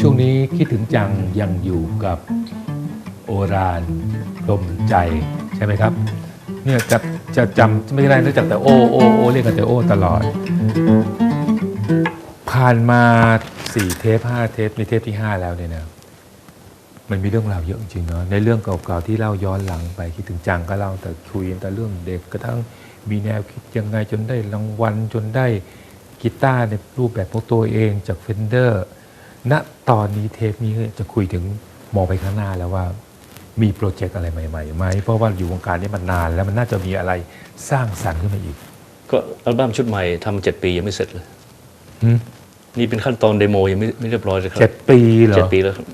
ช่วงนี้คิดถึงจังยังอยู่กับโอรานลมใจใช่ไหมครับ เนี่ยจะจะจำไม่ได้นอกจากแต่โอโอโอเรียกกันแต่โอตลอด ผ่านมาสี่เทปห้าเทปมีเทปที่ห้าแล้วเนี่ยนะมันมีเรื่องราวเยอะจริงเนาะในเรื่องเก่าๆที่เล่าย้อนหลังไปคิดถึงจังก็เล่าแต่คุยแต่เรื่องเด็กกระทั่งมีแนวคิดยังไงจนได้รางวัลจนได้ กีตาร์ในรูปแบบของตัวเองจากเฟนเดอร์ณตอนนี้เทปนี้จะคุยถึงมองไปข้างหน้าแล้วว่ามีโปรเจกต์อะไรใหม่ๆไหมเพราะว่าอยู่วงการนี้มันนานแล้วมันน่าจะมีอะไรสร้างสรรค์ขึ้นมาอีก ก็อัลบั้มชุดใหม่ทำเจ็ดปียังไม่เสร็จเลยหืมนี่เป็นขั้นตอนเดโมยังไม่ไม่เรียบร้อยเลยครับเจ็ดปีเหรอเจ็ดปีแล้วครับ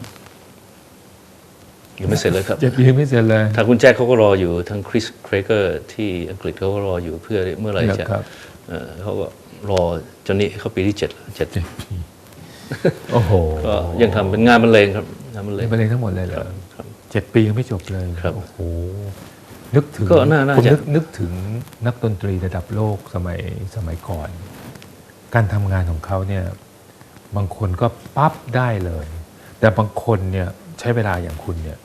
ยังไม่เสร็จเลยครับเจ็ดปีไม่เสร็จเลยทางคุณแจ็คเขาก็รออยู่ทางคริสเครเกอร์ที่อังกฤษเขาก็รออยู่เพื่อเมื่อไหร่จะครับเอ่อเขาก็ รอจนนี้เขาปีที่เจ็ดแล้วเจ็ดเจ็ดปีโอ้โหก็ยังทำเป็นงานบรรเลงครับงานบรรเลเล่งนไปเลยทั้งหมดเลยเหรอครับเจ็ดปียังไม่จบเลยครับโอ้โหนึกถึงก็น่าน่าผมจะนึกนึกถึงนักดนตรีระดับโลกสมัยสมัยก่อน การทำงานของเขาเนี่ยบางคนก็ปั๊บได้เลย แต่บางคนเนี่ยใช้เวลาอย่างคุณเนี่ย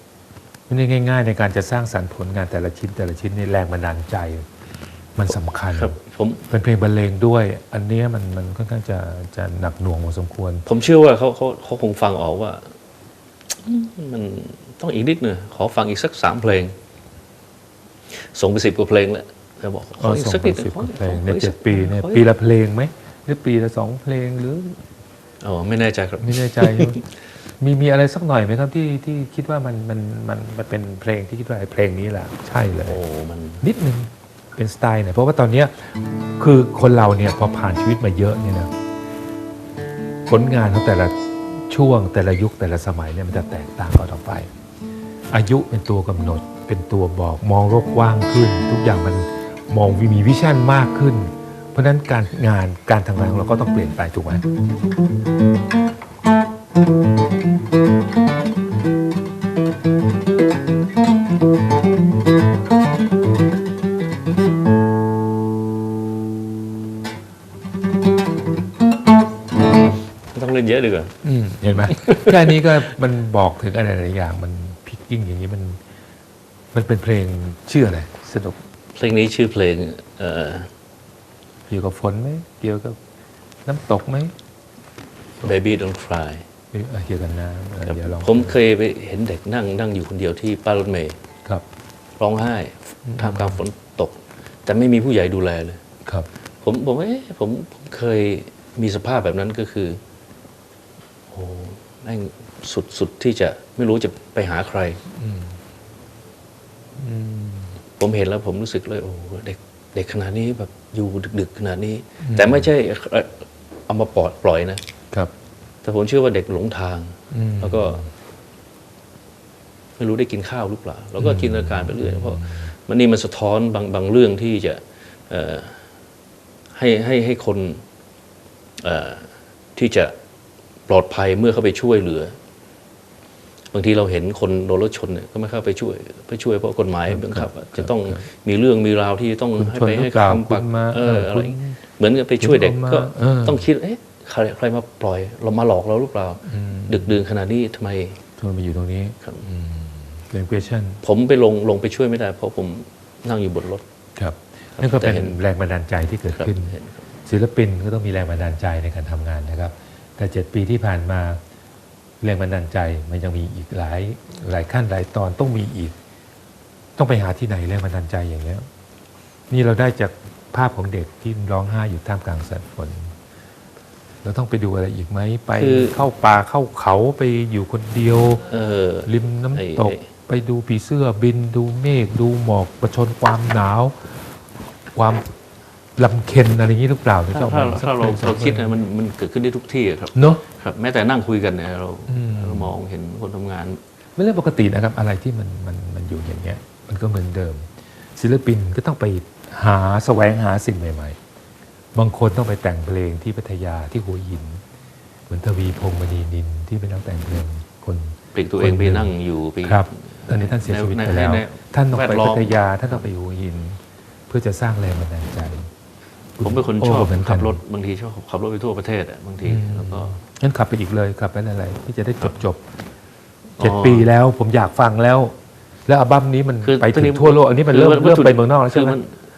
ไม่ได้ง่าย ๆ ในการจะสร้างสรรค์ผลงานแต่ละชิ้นแต่ละชิ้นในแรงบันดาลใจ มันสำคัญครับผมเป็นเพลงบรรเลงด้วย อันเนี้ยมันมันค่อนข้างจะจะหนักหน่วงพอสมควร ผมเชื่อว่าเขาเขาเขาคงฟังออกว่า มันต้องอีกนิดหนึ่งขอฟังอีกสักสามเพลง ส่งไปสิบกว่าเพลงแล้วแล้วบอกขอ๋อออีกส่งสักไปนิดหสินึ่บงขอเพลงขอในอีกเจ็สัดกปีเนี่ยขออีกปีละเพลงไหมหรือปีละสองเพลงหรืออ๋อไม่แน่ใจครับไม่แน่ใจมีมีอะไรสักหน่อยไหมครับที่ที่คิดว่ามันมันมันมันเป็นเพลงที่คิดว่าไอ้เพลงนี้แหละใช่เลยโอ้มันนิดนึง เป็นสไตล์ไหนเพราะว่าตอนนี้คือคนเราเนี่ยพอผ่านชีวิตมาเยอะเนี่ยนะผลงานของแต่ละช่วงแต่ละยุคแต่ละสมัยเนี่ยมันจะแตกต่างกันออกไป อายุเป็นตัวกำหนด เป็นตัวบอกมองโลกกว้างขึ้น ทุกอย่างมันมองมีวิชั่นมากขึ้น เพราะฉะนั้นการงานการทำงานของเราก็ต้องเปลี่ยนไปถูกไหม ต้องเล่นเยอะดีกว่าอืมเห็นไหม แค่นี้ก็มันบอกถึงอะไรหลายอย่างมันพิกกิ้งอย่างนี้มัน มันเป็นเพลงชื่ออะไรสนุกเพลงนี้ชื่อเพลงเอ่อ เกี่ยวกับฝนไหมเกี่ยวกับน้ำตกไหม Baby Don't Cry หรือเอ่อเกี่ยวกับน้ำเออครับเดี๋ยวลองผมเคยไปเห็นเด็กนั่งนั่งอยู่คนเดียวที่ป้ายรถเมล์ครับ ร้องไห้ท่ามกลางฝนตก แต่ไม่มีผู้ใหญ่ดูแลเลย ครับ ผมผมเอ๊ะผมผมเคยมีสภาพแบบนั้นก็คือ โอ้แม่งสุดสุดที่จะไม่รู้จะไปหาใครอืมอืมผมเห็นแล้วผมรู้สึกเลย โอ้โหเด็กเด็กขนาดนี้แบบอยู่ดึก ๆ ขนาดนี้ แต่ไม่ใช่เอ่อเอามาปล่อยปล่อยนะครับ แต่ผมเชื่อว่าเด็กหลงทางอืมแล้วก็ ไม่รู้ได้กินข้าวหรือเปล่าแล้วก็จินตนาการไปเรื่อยเพราะมันนี่มันสะท้อนบางบางเรื่องที่จะเอ่อให้ให้ให้คนเอ่อที่จะป ลอดภัยเมื่อเข้าไปช่วยเหลือบางทีเราเห็นคนโดนรถชนเนี่ยก็ไม่เข้าไปช่วยไปช่วยเพราะกฎหมายบังคับว่าจะต้องมีเรื่องมีราวที่จะต้องคุณให้ชนไปหรืให้อเปล่าคำปักคุณมาเอออะไรคุณเหมือนกับไปช่วยเด็กคุณเอามาก็เออต้องคิดเอ๊ะใครใครมาปล่อย เรามาหลอกเราหรือเปล่าอืมดึกดื่นขนาดนี้ทำไมชวนมาอยู่ตรงนี้ครับอืมเป็น question ผมไปลงลงไปช่วยไม่ได้ เพราะผมนั่งอยู่บนรถครับนั่นก็เป็นแต่เห็นแรงบันดาลใจที่เกิดครับขึ้นเห็นครับศิลปินก็ต้องมีแรงบันดาลใจในการทำงานนะครับ แต่เจ็ดปีที่ผ่านมาแรงบันดาลใจมันยังมีอีกหลายหลายขั้นหลายตอนต้องมีอีก ต้องไปหาที่ไหนแรงบันดาลใจอย่างเงี้ยนี่เราได้จากภาพของเด็กที่ร้องไห้อยู่ท่ามกลางสายฝนเราต้องไปดูอะไรอีกไหมไปคือเข้าป่าเข้าเขาไปอยู่คนเดียวเออริมน้ำไอ้ตกไอ้ไปดูผีเสื้อบินดูเมฆดูหมอกประชนความหนาว ความ ลำเค็นอะไรอย่างนี้หรือเปล่าถ้าจะออกถ้ามาสักถ้าเราพลงสักเราคิดพลงนะมันมันเกิดขึ้นได้ทุกที่อะครับเนาะ ครับแม้แต่นั่งคุยกันเนี่ยเราอืม เรามองเห็นคนทำงานไม่เรื่องปกตินะครับ อะไรที่มันมันมันอยู่อย่างเงี้ย มันก็เหมือนเดิม ศิลปินก็ต้องไปหาแสวงหาสิ่งใหม่ ๆ บางคนต้องไปแต่งเพลงที่พัทยาที่หัวหิน เหมือนทวีพงษ์มณีนินที่เป็นนักแต่งเพลงคน ปลีกตัวเองไปนั่งอยู่ไป ครับตอนนี้ท่านเสียชีวิตไปแล้ว ในในท่านต้องไปแวดล้พัอมทยาท่านต้องไปหัวหิน เพื่อจะสร้างแรงบันดาลใจ ผมเป็นคนโอ้ชอบเหมือนกันขับรถบางทีชอบขับรถไปทั่วประเทศอะบางทีแล้วก็งั้นขับไปอีกเลยขับไปอะไรๆที่จะได้จบจบอ๋อเจ็ดปีแล้วผมอยากฟังแล้ว แล้วอัลบั้มนี้มันคือไปตอนถึนี้งทั่วโลกอันนี้มันเริ่มคือเริ่มวัตถุไปเมืองนอกแล้วใช่ไหมคื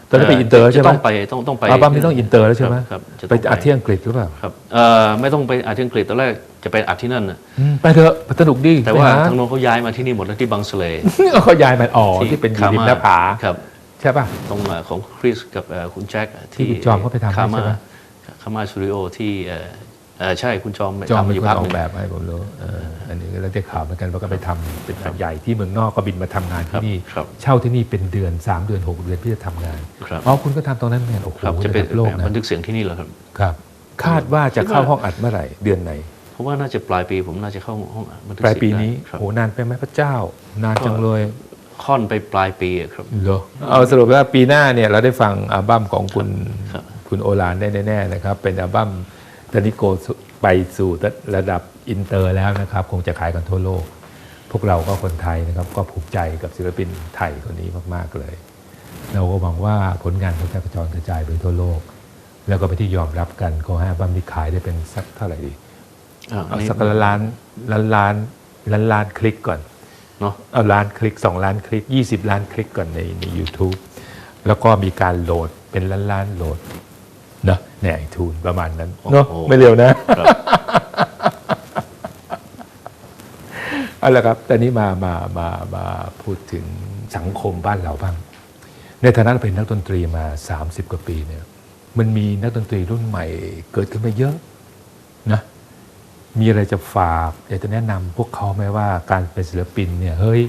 ตอนนี้ไปอินเตอร์ใช่ไหมจะต้องไปต้องต้องไปอัลบั้มนี้ต้องอินเตอร์แล้วใช่ไหมครับจะไปต้องอัดที่อังกฤษหรือเปล่าครับเอ่อไม่ต้องไปอัดที่อังกฤษตอนแรกจะไปอัดที่นั่นนะอืมไปเถอะสนุกดีแต่ว่าไปหทางโน้นเขาย้ายมาที่นี่หมดแล้วที่บางสะเลเขาย้ายมาอ๋อที่เป็นอยู่ริมหน้าผาครับใช่ป่ะ ตรงเอ่อของคริสกับเอ่อคุณแจ็คที่คุณจอมเขาไปทำให้คาใช่มาไหมคามาสตูดิโอที่เอ่อเอ่อใช่คุณจอมจอมทำเป็นอยู่คนพักอหอกนึ่งแบบให้ผมรู้เอออันนี้ก็ได้ข่าวเหมือนกันว่าก็ไปทำเป็นงานใหญ่ที่เมืองนอกก็บินมาทำงานที่นี่ครับเช่าที่นี่เป็นเดือนสามเดือนหกเดือนเพื่อจะทำงานครับอ๋อคุณก็ทำตรงนั้นเหมือนกันโอ้โหครับจะเป็นระดับโลกบันะนทึกเสียงที่นี่เหรอครับครับ คาดว่าจะเข้าห้องอัดเมื่อไหร่เดือนไหนเพราะว่าน่าจะปลายปีผมน่าจะเข้าห้องอัดบันทึกปลายเสียงปีนี้ได้ครับโหนานไปไหมพระเจ้านานจังเลย ค่อนไปปลายปีอะครับ เหรอเอาสรุปว่าปีหน้าเนี่ยเราได้ฟังอัลบั้มของคุณครับ คุณโอลานได้แน่ๆนะครับ เป็นอัลบั้มตอนนี้โกไปสู่ระดับอินเตอร์แล้วนะครับ คงจะขายกันทั่วโลก พวกเราก็คนไทยนะครับ ก็ภูมิใจกับศิลปินไทยคนนี้มากๆเลย เราก็หวังว่าผลงานของจะกระจรกระจายไปทั่วโลก แล้วก็ไปนที่ยอมรับกันขอให้อัลบั้มนี้ขายได้เป็นสักเท่าไหร่ดี อ่าอันเอานี้สักล้านล้านล้านล้านล้านล้านคลิกก่อน เนาะเอาล้านคลิก 2 ล้านคลิก 20 ล้านคลิกก่อนในใน YouTube แล้วก็มีการโหลดเป็นล้านล้านโหลดเนอะในไอทูนประมาณนั้นเนอะไม่เร็วนะครับเอาละครับตอนนี้มามามามาพูดถึงสังคมบ้านเราบ้าง ในฐานะเป็นนักดนตรีมา 30 กว่าปีเนี่ยมันมีนักดนตรีรุ่นใหม่เกิดขึ้นมาเยอะนะ มีอะไรจะฝากอยากจะแนะนำพวกเขาไหมว่าการเป็นศิลปินเนี่ยเฮ้ย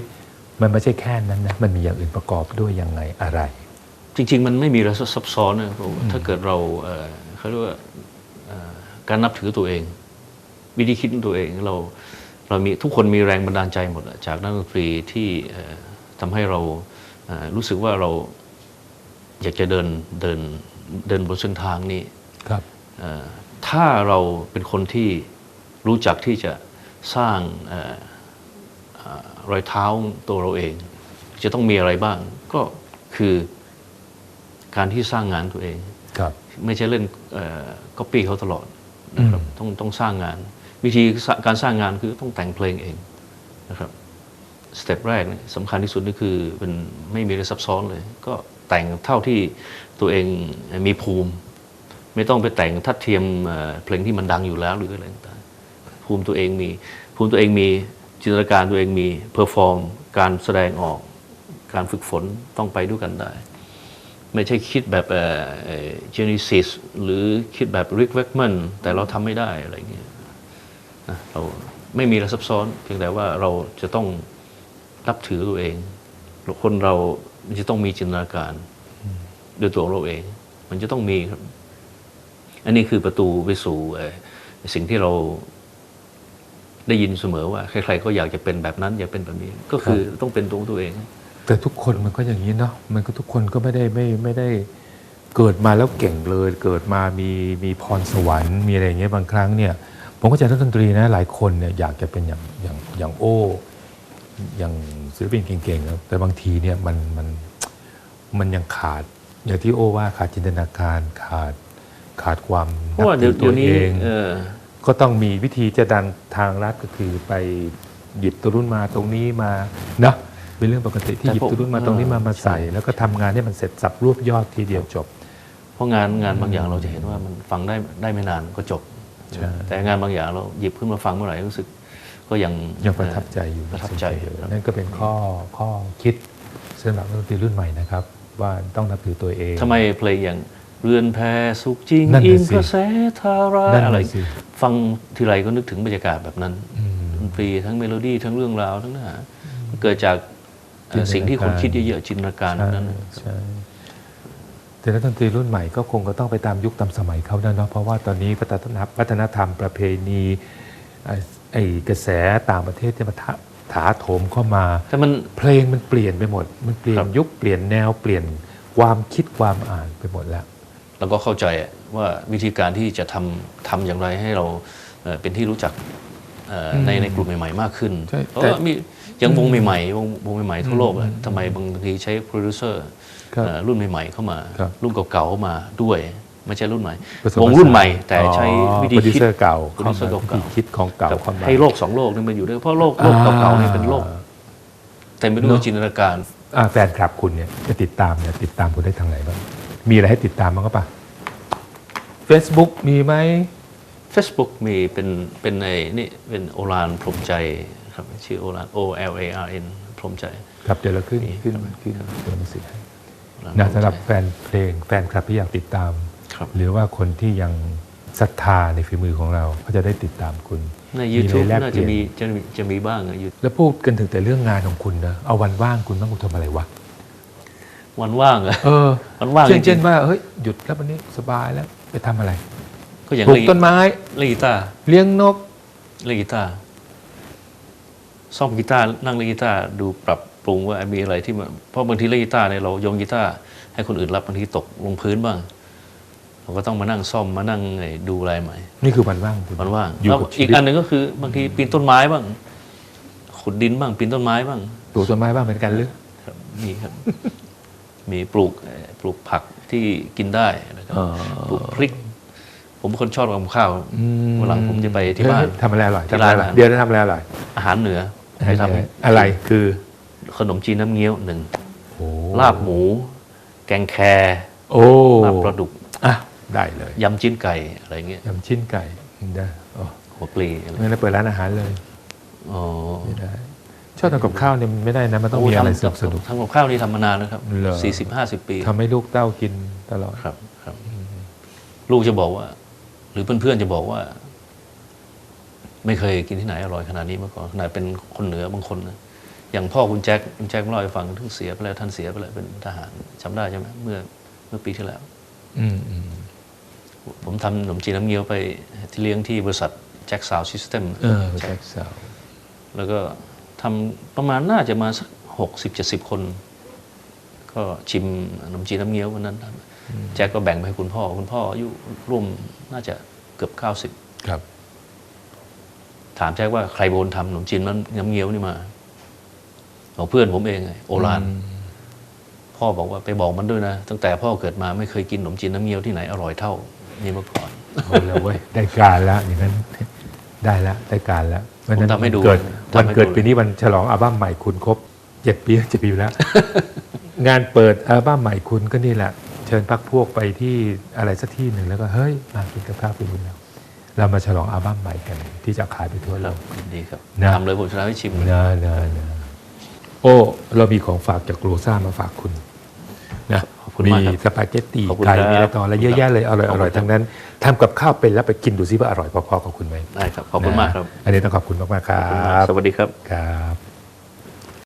มันไม่ใช่แค่นั้นนะมันมีอย่างอื่นประกอบด้วยยังไงอะไร จริง ๆ มันไม่มีอะไรซับซ้อนนะผมว่าถ้าเกิดเราเอ่อเขาเรียกว่าเอ่อการนับถือตัวเอง วิธีคิดของตัวเองเราเรามีทุกคนมีแรงบันดาลใจหมดอะจากนักดนตรีที่เอ่อทำให้เราเอ่อรู้สึกว่าเราอยากจะเดินเดินเดินบนเส้นทางนี้ครับเอ่อถ้าเราเป็นคนที่ รู้จักที่จะสร้างเอ่อเอ่อรอยเท้าตัวเราเอง จะต้องมีอะไรบ้าง ก็คือการที่สร้างงานตัวเองครับไม่ใช่เล่นก๊อปปี้เขาตลอดนะครับต้องต้องสร้างงาน วิธีสร้างการสร้างงานคือต้องแต่งเพลงเองนะครับสเต็ปแรกเนี่ยสำคัญที่สุดนี่คือเป็นไม่มีอะไรซับซ้อนเลย ก็แต่งเท่าที่ตัวเองมีภูมิ ไม่ต้องไปแต่งทัดเทียมเอ่อเพลงที่มันดังอยู่แล้วหรืออะไรต่างๆ ภูมิตัวเองมี ภูมิตัวเองมีจินตนาการตัวเองมีเพอร์ฟอร์มการแสดงออก การฝึกฝนต้องไปด้วยกันได้ ไม่ใช่คิดแบบเจนิซิสหรือคิดแบบริกเวกแมนแต่เราทำไม่ได้อะไรเงี้ยนะเราไม่มีอะไรซับซ้อน เพียงแต่ว่าเราจะต้องรับถือตัวเองคนเราจะต้องมีจินตนาการด้วยตัวเราเอง มันจะต้องมีครับ อันนี้คือประตูไปสู่สิ่งที่เรา ได้ยินเสมอว่าใครๆก็อยากจะเป็นแบบนั้นอยากเป็นแบบนี้ ก็คือต้องเป็นตัวของตัวเอง แต่ทุกคนมันก็อย่างนี้เนาะมันก็ทุกคนก็ไม่ได้ไม่ไม่ได้เกิดมาแล้วเก่งเลยเกิดมามีมีพรสวรรค์มีอะไรอย่างเงี้ยบางครั้งเนี่ยผมก็จะนักดนตรีนะหลายคนเนี่ยอยากจะเป็นอย่างอย่างอย่างโอ้อย่างศิลปินเก่งๆนะแต่บางทีเนี่ยมันมันมันยังขาดอย่างที่โอ้ว่าขาดจินตนาการขาดขาดความเพราะว่าเดี๋ยวตัเดี๋ยววนี้เองเออ ก็ต้องมีวิธีจะดันทางรัฐก็คือไปหยิบตัวรุ่นมาตรงนี้มานะเป็นเรื่องปกติที่แต่หยิบผมตัวรุ่นมาตรงนี้มามาใส่ใช่แล้วก็ทำงานให้มันเสร็จสับรวบยอดทีเดียวจบ เพราะงานงานบางอย่างเราจะเห็นว่ามันฟังได้ได้ไม่นานก็จบใช่แต่งานบางอย่างเราหยิบขึ้นมาฟังเมื่อไหร่รู้สึก ก็ยังยังประทับใจอยู่ประทับใจอยู่ครับนั่นก็เป็นข้อข้อคิดสำหรับนักดนตรีรุ่นใหม่นะครับ ว่าต้องนับถือตัวเองทำไมเพลงอย่าง เรือนแพสุขจริง นั่นน่ะอิงสิ กระแสทารานั่นน่ะอะไรสิ ฟังทีไรก็นึกถึงบรรยากาศแบบนั้นอืมดนตรีทั้งเมโลดี้ทั้งเรื่องราวทั้งเนื้อหามันเกิดจากเอ่อจินตนาการ สิ่งที่คนคิดเยอะๆจินตนาการใช่ทั้งนั้น ใช่แต่นักดนตรีรุ่นใหม่ก็คงก็ต้องไปตามยุคตามสมัยเขานะเนาะเพราะว่าตอนนี้วัฒนธรรมวัฒนธรรมประเพณีไอ้ไอ้กระแสต่างประเทศที่มาถาถาโถมเข้ามา แต่มัน เพลงมันเปลี่ยนไปหมด มันเปลี่ยนครับ ยุคเปลี่ยนแนวเปลี่ยนความคิดความอ่านไปหมดแล้ว เราก็เข้าใจว่าวิธีการที่จะทำทำอย่างไรให้เราเอ่อเป็นที่รู้จักเอ่อในในกลุ่มใหม่ๆมากขึ้นใช่เพราะแต่ว่ามียังวงใหม่ๆวงวงใหม่ๆทั่วโลกอะทำไมบางทีใช้โปรดิวเซอร์ครับเอ่อรุ่นใหม่ ๆ เข้ามาครับรุ่นเก่าๆเข้ามาด้วยไม่ใช่รุ่นใหม่ผสมวงผสานรุ่นใหม่แต่ใช้อ๋อวิธีโปรดิวคิดเซอร์เก่าโปรดิวเซอร์เข้ามาเก่าวิธีคิดของเก่ากับเข้ามาให้โลกสองโลกนี่มันอยู่ด้วยเพราะโลกโลกเก่าๆนี่เป็นโลกเต็มไปด้วยจินตนาการอ่าแฟนคลับคุณเนี่ยจะติดตามเนี่ยติดตามคุณได้ทางไหนบ้าง มีอะไรให้ติดตามบ้างก็ปะ Facebook มีไหม Facebook มีเป็นเป็นในนี่เป็นโอรานพรหมใจครับชื่อโอราน O L A R N พรหมใจ ครับเดี๋ยวเราขึ้นมีขึ้นครับ ขึ้นตัวหนังสือให้โอรานนะพมใจสำหรับแฟนเพลงแฟนคลับที่อยากติดตาม ครับ หรือว่าคนที่ยังศรัทธาในฝีมือของเราก็จะได้ติดตามคุณ ใน YouTube แลกน่าเปจะลี่ยมีจะมีจะมีบ้างอะอยู่แล้วพูดกันถึงแต่เรื่องงานของคุณนะเอาวันว่างคุณบ้างคุณทำอะไรวะ วันว่างอะเออวันว่างเช่นจริเช่นงว่าเฮ้ยหยุดแล้ววันนี้สบายแล้วไปทำอะไรๆก็อย่างปลูกเล่นต้นไม้เล่นกีตาร์เลี้ยงนกเล่นกีตาร์ซ่อมกีตาร์นั่งเล่นกีตาร์ดูปรับปรุงว่ามีอะไรที่มันเพราะบางทีเล่นกีตาร์เนี่ยเราโยนกีตาร์ให้คนอื่นรับบางทีตกลงพื้นบ้าง เราก็ต้องมานั่งซ่อมมานั่งไอ้ดูอะไรใหม่ นี่คือวันว่างของคุณมันว่างอยู่แล้วกับชีอีกวิตอันหนึ่งก็คือบางทีปีนต้นไม้บ้างขุดดินบ้างปีนต้นไม้บ้างปลูกต้นไม้บ้างเหมือนกันหรือ ครับมีครับ มีปลูกเอ่อปลูกผักที่กินได้นะครับอ๋อปลูกพริก ผมเป็นคนชอบทำข้าวอืมวันหลังผมจะไปที่บ้านเฮ้ยทำอะไรอร่อยที่ทำอะไรอร่อยร้านอาหารเดี๋ยวจะทำอะไรอร่อยอาหารเหนือไปทอะไรคือำขนมจีนน้ำเงี้ยวหนึ่งโอ้ลาบหมู แกงแครโอ้ลาบปลาดุกอะได้เลยยำจิ้นไก่อะไรเงี้ยยำชิ้นไก่ได้อ๋อหัวปลีอะไรงั้นเราเปิดร้านอาหารเลยอ๋อไม่ได้ ชอบทำกับข้าวเนี่ยมันไม่ได้นะมันต้องมีอะไรสนุกสนุกทำกับข้าวนี่ทำมานานแล้วครับเหรอสี่สิบห้าสิบปีทำให้ลูกเต้ากินตลอดครับ ครับ ลูกจะบอกว่า หรือเพื่อนๆจะบอกว่า ไม่เคยกินที่ไหนอร่อยขนาดนี้มาก่อนขนาดเป็นคนเหนือบางคนนะอย่างพ่อคุณแจ็คคุณแจ็คเล่าให้ฟังท่านเสียไปแล้วท่านเสียไปแล้วเป็นทหารจำได้ใช่ไหมเมื่อ เมื่อปีที่แล้ว อืมอืมผมทำขนมจีนน้ำเงี้ยวไปที่เลี้ยงที่บริษัทแจ็คสาวซิสเต็มเออแจ็คสาวแล้วก็ ทำประมาณน่าจะมาสักหกสิบเจ็ดสิบคน ก็ชิมขนมจีนน้ำเงี้ยววันนั้น แจ็คก็แบ่งไปให้คุณพ่อ คุณพ่ออายุร่วมน่าจะเกือบเก้าสิบครับ ถามแจ็คว่าใครโบนทำขนมจีนน้ำเงี้ยวนี่มาบอกเพื่อนผมเองไงโอรานพ่อบอกว่าไปบอกมันด้วยนะ ตั้งแต่พ่อเกิดมาไม่เคยกินขนมจีนน้ำเงี้ยวที่ไหนอร่อยเท่า นี่มาก่อนเอาแล้วเว้ยได้การแล้วอย่างนั้นได้แล้วได้การแล้ว วันนั้นผมทำให้ดูเกิดทำให้ดูวันเกิดปีนี้วันฉลองอัลบั้มใหม่คุณครบเจ็ดปีเจ็ดปีแล้ว งานเปิดอัลบั้มใหม่คุณก็นี่แหละ เชิญพักพวกไปที่อะไรสักที่หนึ่งแล้วก็เฮ้ยมากินกับข้าวปีนี้แล้วเรามาฉลองอัลบั้มใหม่กัน ที่จะขายไปทั่วคโลรับกดีครับนะ ทำเลยผมจะทำให้ชิมเลยนะนะนะโอ้เรามีของฝากจากโรซ่ามาฝากคุณนะขอบ คุณมีมากครับ สปาเกตตีขอบคุณไก่ครับมีอะไรต่ออะไรเยอะแยะเลยอร่อยขออบคุณร่อยทั้งนั้นทำกับข้าวเป็นแล้วไปกินดูซิว่าอร่อยพอๆกับคุณไหมได้ครับ ขอบคุณมากครับนะอันนี้ต้องขอบคุณมากๆครัขอบคุณมากบสวัสดีครับ ครับ